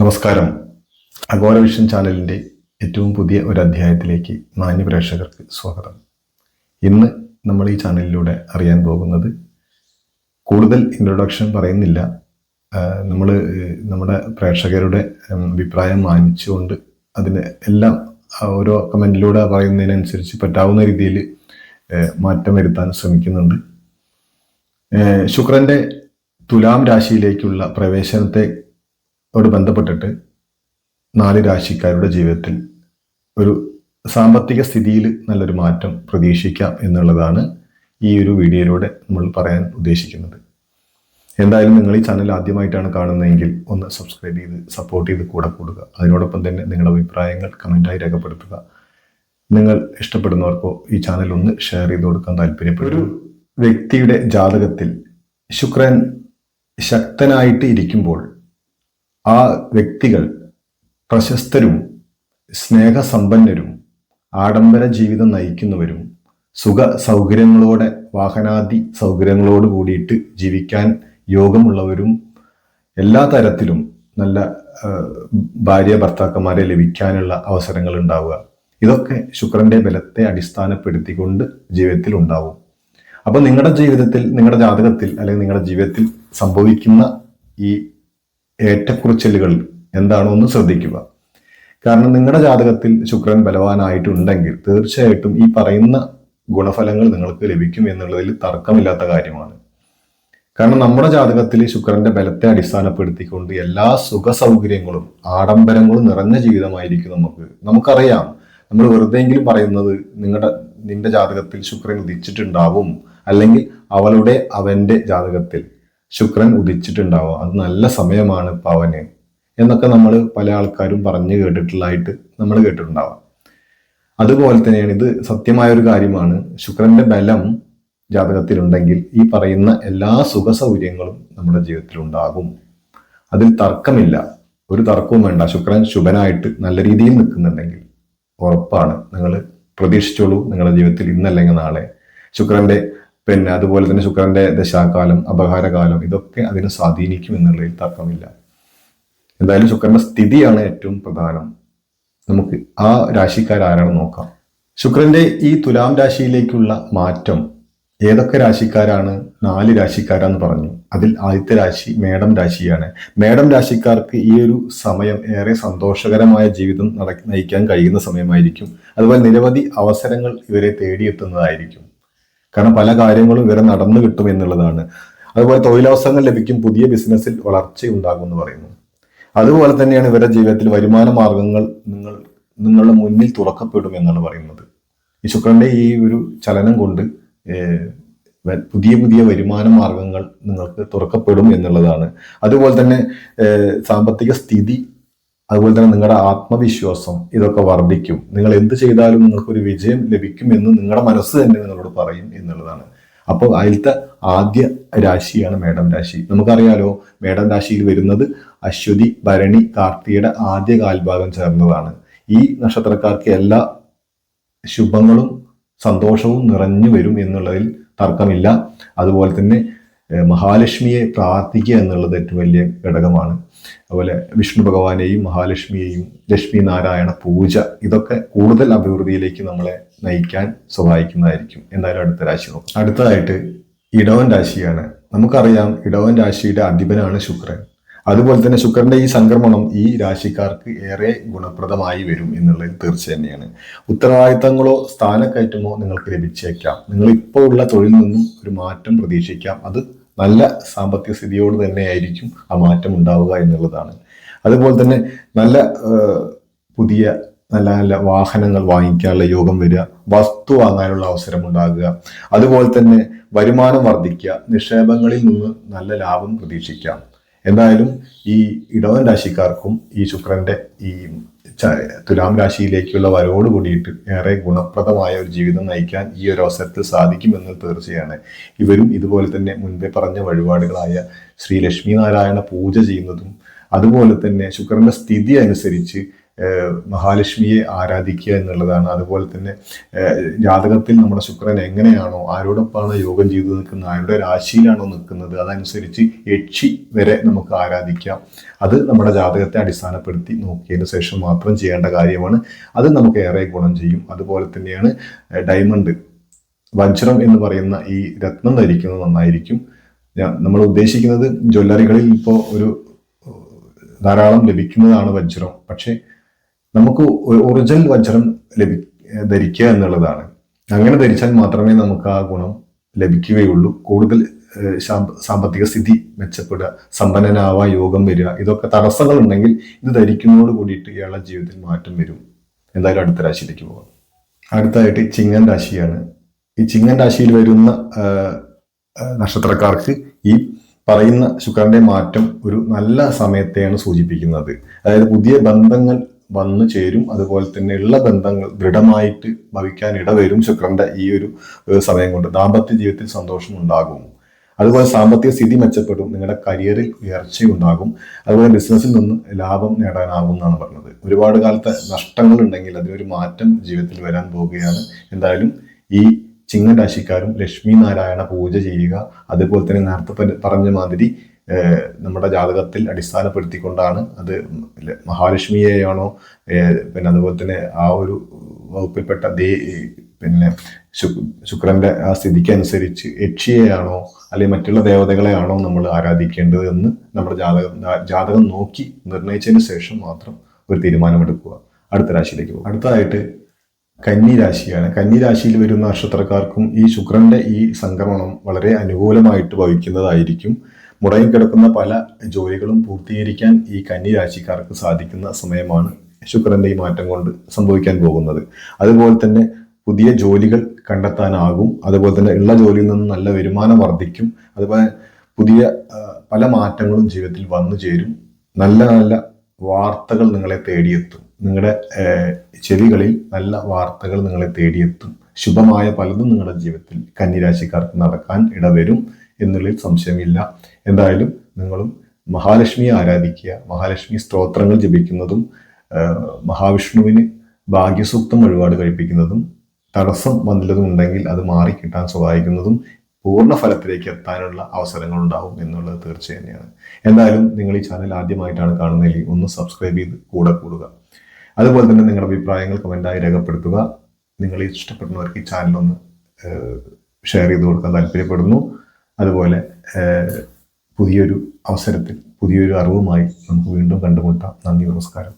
നമസ്കാരം. Agora vision ചാനലിന്റെ ഏറ്റവും പുതിയ ഒരു അധ്യായത്തിലേക്ക് മാന്യ പ്രേക്ഷകർക്ക് സ്വാഗതം. ഇന്ന് നമ്മൾ ഈ ചാനലിലൂടെ അറിയാൻ പോകുന്നത് കൂടുതൽ ഇൻട്രൊഡക്ഷൻ പറയുന്നില്ല. നമ്മൾ നമ്മുടെ പ്രേക്ഷകരുടെ അഭിപ്രായം മാനിച്ചുകൊണ്ട് അതിന് എല്ലാം ഓരോ കമന്റിലൂടെ പറയുന്നതിനനുസരിച്ച് പറ്റാവുന്ന രീതിയിൽ മാറ്റം വരുത്താൻ ശ്രമിക്കുന്നുണ്ട്. ശുക്രന്റെ തുലാം രാശിയിലേക്കുള്ള പ്രവേശനത്തെയോട് ബന്ധപ്പെട്ടിട്ട് നാല് രാശിക്കാരുടെ ജീവിതത്തിൽ ഒരു സാമ്പത്തിക സ്ഥിതിയിൽ നല്ലൊരു മാറ്റം പ്രതീക്ഷിക്കാം എന്നുള്ളതാണ് ഈ ഒരു വീഡിയോയിലൂടെ നമ്മൾ പറയാൻ ഉദ്ദേശിക്കുന്നത്. എന്തായാലും നിങ്ങൾ ഈ ചാനൽ ആദ്യമായിട്ടാണ് കാണുന്നതെങ്കിൽ ഒന്ന് സബ്സ്ക്രൈബ് ചെയ്ത് സപ്പോർട്ട് ചെയ്ത് കൂടെ കൂടുക. അതിനോടൊപ്പം തന്നെ നിങ്ങളുടെ അഭിപ്രായങ്ങൾ കമന്റായി രേഖപ്പെടുത്തുക. നിങ്ങൾ ഇഷ്ടപ്പെടുന്നവർക്കോ ഈ ചാനൽ ഒന്ന് ഷെയർ ചെയ്ത് കൊടുക്കാൻ താല്പര്യപ്പെടും ഒരു വ്യക്തിയുടെ ജാതകത്തിൽ ശുക്രൻ ശക്തനായിട്ട് ഇരിക്കുമ്പോൾ ആ വ്യക്തികൾ പ്രശസ്തരും സ്നേഹസമ്പന്നരും ആഡംബര ജീവിതം നയിക്കുന്നവരും സുഖ സൗകര്യങ്ങളോടെ വാഹനാദി സൗകര്യങ്ങളോട് കൂടിയിട്ട് ജീവിക്കാൻ യോഗമുള്ളവരും എല്ലാ തരത്തിലും നല്ല ഭാര്യ ഭർത്താക്കന്മാരെ ലഭിക്കാനുള്ള അവസരങ്ങൾ ഉണ്ടാവുക. ഇതൊക്കെ ശുക്രന്റെ ബലത്തെ അടിസ്ഥാനപ്പെടുത്തിക്കൊണ്ട് ജീവിതത്തിൽ ഉണ്ടാവും. അപ്പൊ നിങ്ങളുടെ ജീവിതത്തിൽ നിങ്ങളുടെ ജാതകത്തിൽ അല്ലെങ്കിൽ നിങ്ങളുടെ ജീവിതത്തിൽ സംഭവിക്കുന്ന ഈ ഏറ്റക്കുറച്ചിലുകൾ എന്താണോ എന്ന് ശ്രദ്ധിക്കുക. കാരണം നിങ്ങളുടെ ജാതകത്തിൽ ശുക്രൻ ബലവാനായിട്ടുണ്ടെങ്കിൽ തീർച്ചയായിട്ടും ഈ പറയുന്ന ഗുണഫലങ്ങൾ നിങ്ങൾക്ക് ലഭിക്കും എന്നുള്ളതിൽ തർക്കമില്ലാത്ത കാര്യമാണ്. കാരണം നമ്മുടെ ജാതകത്തിൽ ശുക്രന്റെ ബലത്തെ അടിസ്ഥാനപ്പെടുത്തിക്കൊണ്ട് എല്ലാ സുഖ സൗകര്യങ്ങളും ആഡംബരങ്ങളും നിറഞ്ഞ ജീവിതമായിരിക്കും നമുക്ക്. നമുക്കറിയാം നമ്മൾ വെറുതെ എങ്കിലും പറയുന്നത് നിങ്ങളുടെ നിന്റെ ജാതകത്തിൽ ശുക്രൻ ഉദിച്ചിട്ടുണ്ടാവും അല്ലെങ്കിൽ അവളുടെ അവന്റെ ജാതകത്തിൽ. ശുക്രൻ ഉദിച്ചിട്ടുണ്ടാവും. അത് നല്ല സമയമാണ് പവന് എന്നൊക്കെ നമ്മൾ പല ആൾക്കാരും പറഞ്ഞു കേട്ടിട്ടുള്ളതായിട്ട് നമ്മൾ കേട്ടിട്ടുണ്ടാവാം. അതുപോലെ തന്നെയാണ് ഇത് സത്യമായ ഒരു കാര്യമാണ്. ശുക്രന്റെ ബലം ജാതകത്തിലുണ്ടെങ്കിൽ ഈ പറയുന്ന എല്ലാ സുഖ സൗകര്യങ്ങളും നമ്മുടെ ജീവിതത്തിൽ ഉണ്ടാകും അതിൽ തർക്കമില്ല. ഒരു തർക്കവും വേണ്ട. ശുക്രൻ ശുഭനായിട്ട് നല്ല രീതിയിൽ നിൽക്കുന്നുണ്ടെങ്കിൽ ഉറപ്പാണ്. നിങ്ങൾ പ്രതീക്ഷിച്ചോളൂ നിങ്ങളുടെ ജീവിതത്തിൽ ഇന്നല്ലെങ്കിൽ നാളെ. ശുക്രന്റെ പിന്നെ അതുപോലെ തന്നെ ശുക്രന്റെ ദശാകാലം അപകാരകാലം ഇതൊക്കെ അതിനെ സ്വാധീനിക്കും എന്നുള്ളതിൽ തർക്കമില്ല. എന്തായാലും ശുക്രന്റെ സ്ഥിതിയാണ് ഏറ്റവും പ്രധാനം. നമുക്ക് ആ രാശിക്കാരാരാണെന്ന് നോക്കാം. ശുക്രന്റെ ഈ തുലാം രാശിയിലേക്കുള്ള മാറ്റം ഏതൊക്കെ രാശിക്കാരാണ്? നാല് രാശിക്കാരാന്ന് പറഞ്ഞു. അതിൽ ആദ്യത്തെ രാശി മേടം രാശിയാണ്. മേടം രാശിക്കാർക്ക് ഈ ഒരു സമയം ഏറെ സന്തോഷകരമായ ജീവിതം നട നയിക്കാൻ കഴിയുന്ന സമയമായിരിക്കും. അതുപോലെ നിരവധി അവസരങ്ങൾ ഇവരെ തേടിയെത്തുന്നതായിരിക്കും. കാരണം പല കാര്യങ്ങളും ഇവരെ നടന്നു കിട്ടും എന്നുള്ളതാണ്. അതുപോലെ തൊഴിലവസരങ്ങൾ ലഭിക്കും പുതിയ ബിസിനസ്സിൽ വളർച്ചയുണ്ടാകും എന്ന് പറയുന്നു. അതുപോലെ തന്നെയാണ് ഇവരുടെ ജീവിതത്തിൽ വരുമാന മാർഗങ്ങൾ നിങ്ങൾ നിങ്ങളുടെ മുന്നിൽ തുറക്കപ്പെടും എന്നാണ് പറയുന്നത്. ഈ ശുക്രന്റെ ഈ ഒരു ചലനം കൊണ്ട് പുതിയ പുതിയ വരുമാന മാർഗങ്ങൾ നിങ്ങൾക്ക് തുറക്കപ്പെടും എന്നുള്ളതാണ്. അതുപോലെ തന്നെ സാമ്പത്തിക സ്ഥിതി അതുപോലെ തന്നെ നിങ്ങളുടെ ആത്മവിശ്വാസം ഇതൊക്കെ വർദ്ധിക്കും. നിങ്ങൾ എന്ത് ചെയ്താലും നിങ്ങൾക്കൊരു വിജയം ലഭിക്കും എന്ന് നിങ്ങളുടെ മനസ്സ് തന്നെ നിങ്ങളോട് പറയും എന്നുള്ളതാണ്. അപ്പോൾ അതിലത്തെ ആദ്യ രാശിയാണ് മേടം രാശി. നമുക്കറിയാലോ മേടം രാശിയിൽ വരുന്നത് അശ്വതി ഭരണി കാർത്തിയുടെ ആദ്യ കാൽഭാഗം ചേർന്നതാണ്. ഈ നക്ഷത്രക്കാർക്ക് എല്ലാ ശുഭങ്ങളും സന്തോഷവും നിറഞ്ഞു വരും എന്നുള്ളതിൽ തർക്കമില്ല. അതുപോലെ തന്നെ മഹാലക്ഷ്മിയെ പ്രാർത്ഥിക്കുക എന്നുള്ളത് ഏറ്റവും വലിയ ഘടകമാണ്. അതുപോലെ വിഷ്ണു ഭഗവാനെയും മഹാലക്ഷ്മിയെയും ലക്ഷ്മി നാരായണ പൂജ ഇതൊക്കെ കൂടുതൽ അഭിവൃദ്ധിയിലേക്ക് നമ്മളെ നയിക്കാൻ സഹായിക്കുന്നതായിരിക്കും. എന്തായാലും അടുത്ത രാശി നോക്കാം. അടുത്തതായിട്ട് ഇടവൻ രാശിയാണ്. നമുക്കറിയാം ഇടവൻ രാശിയുടെ അധിപനാണ് ശുക്രൻ. അതുപോലെ തന്നെ ശുക്രന്റെ ഈ സംക്രമണം ഈ രാശിക്കാർക്ക് ഏറെ ഗുണപ്രദമായി വരും എന്നുള്ളത് തീർച്ച തന്നെയാണ്. ഉത്തരവാദിത്തങ്ങളോ സ്ഥാനക്കയറ്റമോ നിങ്ങൾക്ക് ലഭിച്ചേക്കാം. നിങ്ങൾ ഇപ്പോൾ ഉള്ള തൊഴിൽ നിന്നും ഒരു മാറ്റം പ്രതീക്ഷിക്കാം. അത് നല്ല സാമ്പത്തിക സ്ഥിതിയോട് തന്നെയായിരിക്കും ആ മാറ്റം ഉണ്ടാവുക എന്നുള്ളതാണ്. അതുപോലെ തന്നെ നല്ല പുതിയ നല്ല നല്ല വാഹനങ്ങൾ വാങ്ങിക്കാനുള്ള യോഗം വരിക വസ്തു വാങ്ങാനുള്ള അവസരം ഉണ്ടാകുക അതുപോലെ തന്നെ വരുമാനം വർദ്ധിക്കുക നിക്ഷേപങ്ങളിൽ നിന്ന് നല്ല ലാഭം പ്രതീക്ഷിക്കാം. എന്തായാലും ഈ ഇടവൻ രാശിക്കാർക്കും ഈ ശുക്രന്റെ ഈ തുലാം രാശിയിലേക്കുള്ള വരവോട് കൂടിയിട്ട് ഏറെ ഗുണപ്രദമായ ഒരു ജീവിതം നയിക്കാൻ ഈ ഒരു അവസരത്തിൽ സാധിക്കുമെന്ന് തീർച്ചയാണ്. ഇവരും ഇതുപോലെ തന്നെ മുൻപേ പറഞ്ഞ വഴിപാടുകളായ ശ്രീ ലക്ഷ്മി നാരായണ പൂജ ചെയ്യുന്നതും അതുപോലെ തന്നെ ശുക്രന്റെ സ്ഥിതി അനുസരിച്ച് മഹാലക്ഷ്മിയെ ആരാധിക്കുക എന്നുള്ളതാണ്. അതുപോലെ തന്നെ ജാതകത്തിൽ നമ്മുടെ ശുക്രൻ എങ്ങനെയാണോ ആരോടൊപ്പമാണ് യോഗം ചെയ്തു നിൽക്കുന്നത് ആരുടെ രാശിയിലാണോ നിൽക്കുന്നത് അതനുസരിച്ച് യക്ഷി വരെ നമുക്ക് ആരാധിക്കാം. അത് നമ്മുടെ ജാതകത്തെ അടിസ്ഥാനപ്പെടുത്തി നോക്കിയതിന് ശേഷം മാത്രം ചെയ്യേണ്ട കാര്യമാണ്. അത് നമുക്ക് ഏറെ ഗുണം ചെയ്യും. അതുപോലെ തന്നെയാണ് ഡയമണ്ട്. വജ്രം എന്ന് പറയുന്ന ഈ രത്നം ധരിക്കുന്നത് നന്നായിരിക്കും. നമ്മൾ ഉദ്ദേശിക്കുന്നത് ജ്വല്ലറികളിൽ ഇപ്പോൾ ഒരു ധാരാളം ലഭിക്കുന്നതാണ് വജ്രം. പക്ഷേ നമുക്ക് ഒറിജിനൽ വജ്രം ലഭി ധരിക്കുക എന്നുള്ളതാണ്. അങ്ങനെ ധരിച്ചാൽ മാത്രമേ നമുക്ക് ആ ഗുണം ലഭിക്കുകയുള്ളൂ. കൂടുതൽ സാമ്പത്തിക സ്ഥിതി മെച്ചപ്പെടുക സമ്പന്നനാവാൻ യോഗം വരിക ഇതൊക്കെ തടസ്സങ്ങൾ ഉണ്ടെങ്കിൽ ഇത് ധരിക്കുന്നതോട് കൂടിയിട്ട് ഇയാളുടെ ജീവിതത്തിൽ മാറ്റം വരും. എന്തായാലും അടുത്ത രാശിയിലേക്ക് പോകാം. അടുത്തായിട്ട് ചിങ്ങൻ രാശിയാണ്. ഈ ചിങ്ങൻ രാശിയിൽ വരുന്ന നക്ഷത്രക്കാർക്ക് ഈ പറയുന്ന ശുക്രന്റെ മാറ്റം ഒരു നല്ല സമയത്തെയാണ് സൂചിപ്പിക്കുന്നത്. അതായത് പുതിയ ബന്ധങ്ങൾ വന്നു ചേരും. അതുപോലെ തന്നെ ഉള്ള ബന്ധങ്ങൾ ദൃഢമായിട്ട് ഭവിക്കാൻ ഇടവരും ശുക്രന്റെ ഈ ഒരു സമയം കൊണ്ട്. ദാമ്പത്യ ജീവിതത്തിൽ സന്തോഷം ഉണ്ടാകും. അതുപോലെ സാമ്പത്തിക സ്ഥിതി മെച്ചപ്പെടും. നിങ്ങളുടെ കരിയറിൽ ഉയർച്ചയുണ്ടാകും അതുപോലെ ബിസിനസ്സിൽ നിന്ന് ലാഭം നേടാനാകും എന്നാണ് പറഞ്ഞത്. ഒരുപാട് കാലത്തെ നഷ്ടങ്ങൾ ഉണ്ടെങ്കിൽ അതിനൊരു മാറ്റം ജീവിതത്തിൽ വരാൻ പോവുകയാണ് എന്തായാലും ഈ ചിങ്ങ രാശിക്കാരും ലക്ഷ്മി നാരായണ പൂജ ചെയ്യുക. അതുപോലെ തന്നെ നേരത്തെ പറഞ്ഞ മാതിരി നമ്മുടെ ജാതകത്തിൽ അടിസ്ഥാനപ്പെടുത്തിക്കൊണ്ടാണ് അത് മഹാലക്ഷ്മിയെയാണോ പിന്നെ അതുപോലെ തന്നെ ആ ഒരു വകുപ്പിൽപ്പെട്ട ദേ പിന്നെ ശുക്രന്റെ ആ സ്ഥിതിക്ക് അനുസരിച്ച് യക്ഷിയെയാണോ അല്ലെങ്കിൽ മറ്റുള്ള ദേവതകളെയാണോ നമ്മൾ ആരാധിക്കേണ്ടത് എന്ന് നമ്മുടെ ജാതകം ജാതകം നോക്കി നിർണയിച്ചതിന് ശേഷം മാത്രം ഒരു തീരുമാനമെടുക്കുക. അടുത്ത രാശിയിലേക്ക് പോകും. അടുത്തതായിട്ട് കന്നി രാശിയാണ്. കന്നി രാശിയിൽ വരുന്ന നക്ഷത്രക്കാർക്കും ഈ ശുക്രന്റെ ഈ സംക്രമണം വളരെ അനുകൂലമായിട്ട് ഭവിക്കുന്നതായിരിക്കും. മുടങ്ങി കിടക്കുന്ന പല ജോലികളും പൂർത്തീകരിക്കാൻ ഈ കന്നിരാശിക്കാർക്ക് സാധിക്കുന്ന സമയമാണ് ശുക്രന്റെ ഈ മാറ്റം കൊണ്ട് സംഭവിക്കാൻ പോകുന്നത്. അതുപോലെ തന്നെ പുതിയ ജോലികൾ കണ്ടെത്താനാകും. അതുപോലെ തന്നെ ഉള്ള ജോലിയിൽ നിന്ന് നല്ല വരുമാനം വർദ്ധിക്കും. അതുപോലെ പുതിയ പല മാറ്റങ്ങളും ജീവിതത്തിൽ വന്നു ചേരും. നല്ല നല്ല വാർത്തകൾ നിങ്ങളെ തേടിയെത്തും. നിങ്ങളുടെ ചെവികളിൽ നല്ല വാർത്തകൾ നിങ്ങളെ തേടിയെത്തും. ശുഭമായ പലതും നിങ്ങളുടെ ജീവിതത്തിൽ കന്നിരാശിക്കാർക്ക് നടക്കാൻ ഇടവരും. എന്നുള്ളതിൽ സംശയമില്ല. എന്തായാലും നിങ്ങളും മഹാലക്ഷ്മിയെ ആരാധിക്കുക മഹാലക്ഷ്മി സ്തോത്രങ്ങൾ ജപിക്കുന്നതും മഹാവിഷ്ണുവിന് ഭാഗ്യസൂക്തം വഴിപാട് കഴിപ്പിക്കുന്നതും തടസ്സം വല്ലതും ഉണ്ടെങ്കിൽ അത് മാറിക്കിട്ടാൻ സഹായിക്കുന്നതും പൂർണ ഫലത്തിലേക്ക് എത്താനുള്ള അവസരങ്ങൾ ഉണ്ടാവും എന്നുള്ളത് തീർച്ച തന്നെയാണ്. എന്തായാലും നിങ്ങൾ ഈ ചാനൽ ആദ്യമായിട്ടാണ് കാണുന്നതിൽ ഒന്ന് സബ്സ്ക്രൈബ് ചെയ്ത് കൂടെ കൂടുക. അതുപോലെ തന്നെ നിങ്ങളുടെ അഭിപ്രായങ്ങൾ കമന്റായി രേഖപ്പെടുത്തുക. നിങ്ങൾ ഇഷ്ടപ്പെടുന്നവർക്ക് ഈ ചാനൽ ഒന്ന് ഷെയർ ചെയ്ത് കൊടുക്കാൻ താല്പര്യപ്പെടുന്നു. അതുപോലെ പുതിയൊരു അവസരത്തിൽ പുതിയൊരു അറിവുമായി നമുക്ക് വീണ്ടും കണ്ടുമുട്ടാം. നന്ദി നമസ്കാരം.